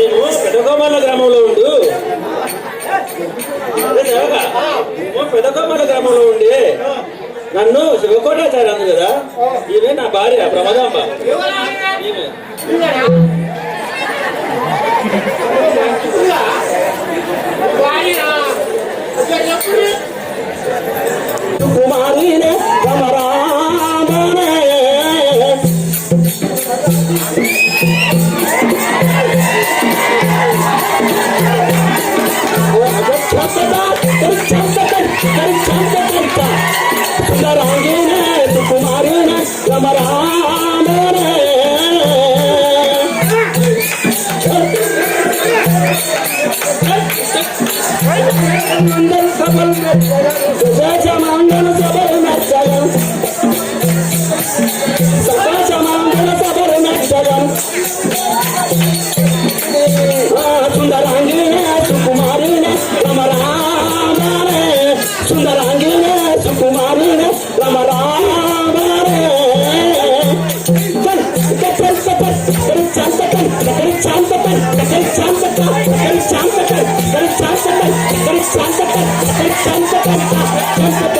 నేను పెదకొమ్మల గ్రామంలో ఉండు. పెదకొమ్మల గ్రామంలో ఉండి నన్ను శివకోటాచారి అంది కదా? ఈమె నా భార్య ప్రమదాంబ. ఈమె. కుమారి अरे करता सुंदर होंगे ना तो कुमारी Let's jump again. Let's jump again. Let's jump again. Let's again. Again.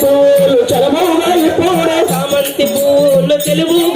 పూలు చలముగా పూలు చామంతి పూలు తెలుగు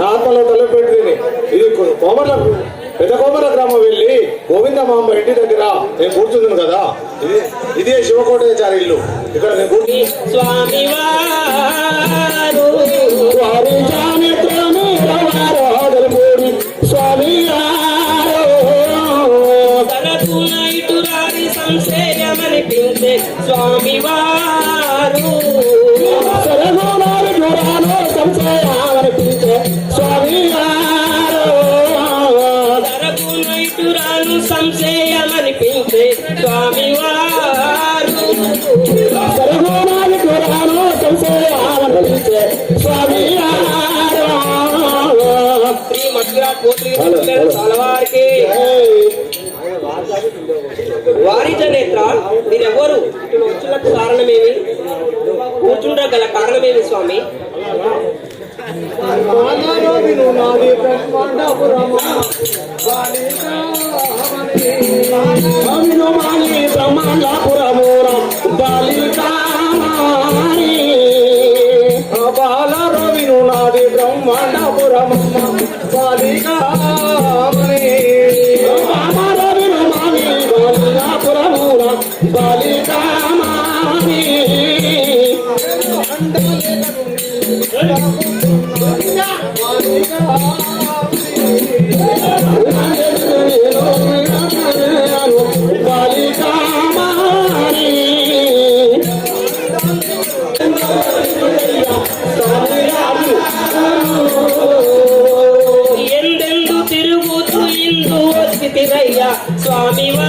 రాతలో తలపెట్టింది. ఇది కోమల పెద్ద కోమల గ్రామం వెళ్ళి గోవిందమాంబ ఇంటి దగ్గర నేను కూర్చున్నాను కదా. ఇదే శివకోటాచారి ఇల్లు ఇక్కడ నేను కూర్చుని స్వామి స్వామి వారు సంశయమనిపించే స్వామి వారు సంశయ తలవారికి వారిజ మీరెవరు ఇటు వచ్చులకు కారణమేమి? కూర్చుండగల కారణమేమి స్వామి? బ్రహ్మాండపురము బాలి తండ్రిరయ్యా స్వామివా.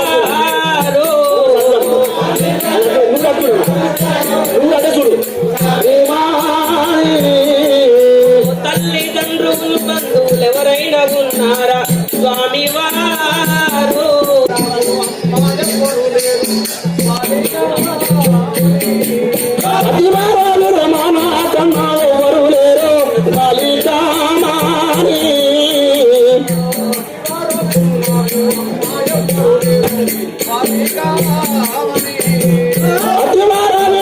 అతివారాలు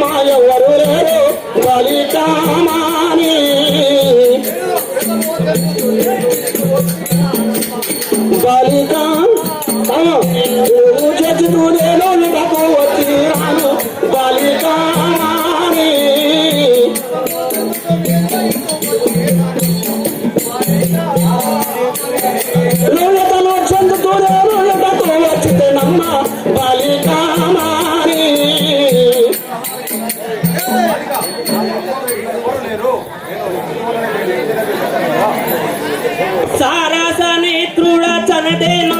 మాయ ఎవరు లేరు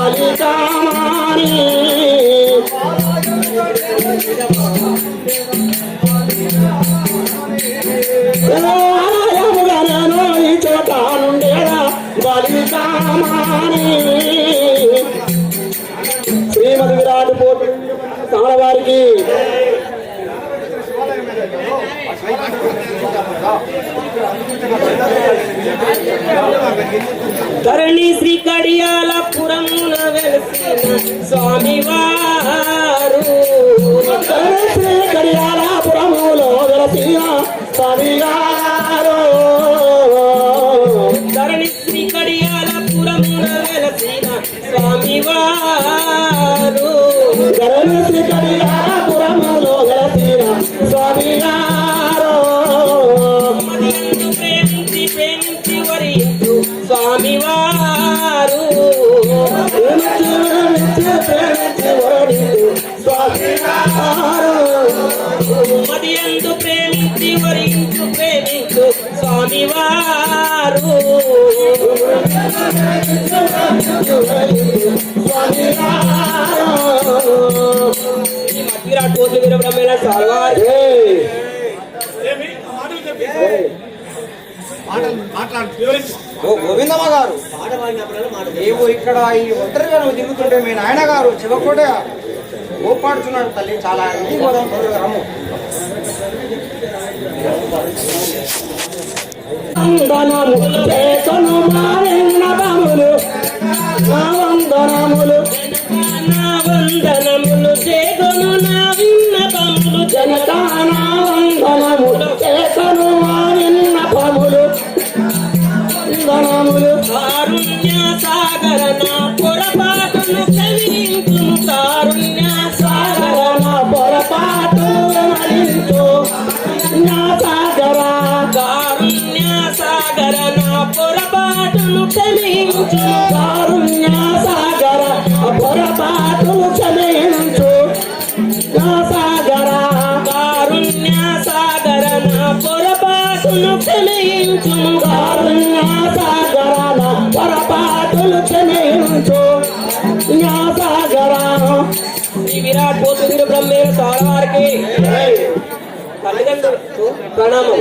బాలికామాని రాయముగలను ఈ చోట నుండేరా బాలికామాని శ్రీమతి విరాట్ పోటీ తమల వారికి धरणी వెలసిన స్వామివా విరాట్ కోహ్లీ వీరబ్రహ్మేణ సాల్వా ఓ గోవిందమ్మ గారు. ఏవో ఇక్కడ ఈ ఒంటరిగా నువ్వు తిరుగుతుంటే మీ నాయన గారు చివకోట ఓపాడుతున్నాడు తల్లి. చాలా రమ్ము. వందనము చేతులు మారిన బములు వందనములు వందనము తొలుచనేనుతో జ్ఞాసాగరాను ఈ విరాట్ పోతుంది బ్రహ్మేణ తల్లిదండ్రులు ప్రణామం.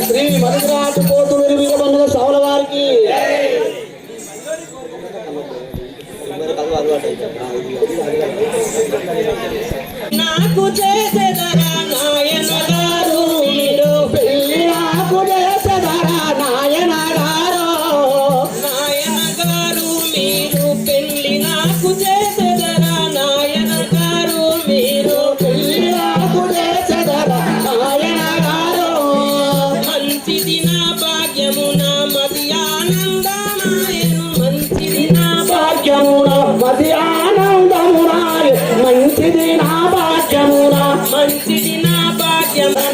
శ్రీ మధురాజు పోతులూరి వీరబంధుల సౌల వారికి. నాకు చేసేదరా? సిడి నా భాగ్యము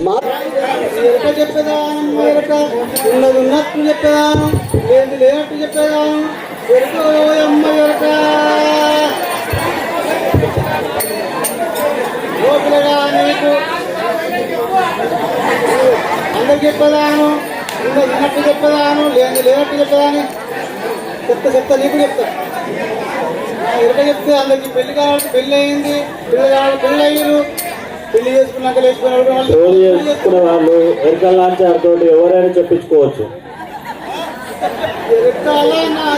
ఎరక చెప్పేదానం ఎరక ఉన్నది ఉన్నట్టు చెప్పేదానం లేదు లేనట్టు చెప్పేదానం ఎరక అమ్మ ఎరక లోపలగా నీకు? అందరికి చెప్పేదాను ఉన్నది ఉన్నట్టు చెప్పేదాను లేదు లేనట్టు చెప్పేదాని. చెప్తా చెప్తా నీకు చెప్తా. ఆ ఎరక చెప్తే అందరికి పెళ్ళి కావాలి పెళ్ళి అయింది పిల్లలు కావాలి పెళ్ళి అయ్యారు పెళ్ళి చేసుకున్న వాళ్ళు ఎరకల్లాంచారితో ఎవరైనా చెప్పించుకోవచ్చు. ఎరకాల నా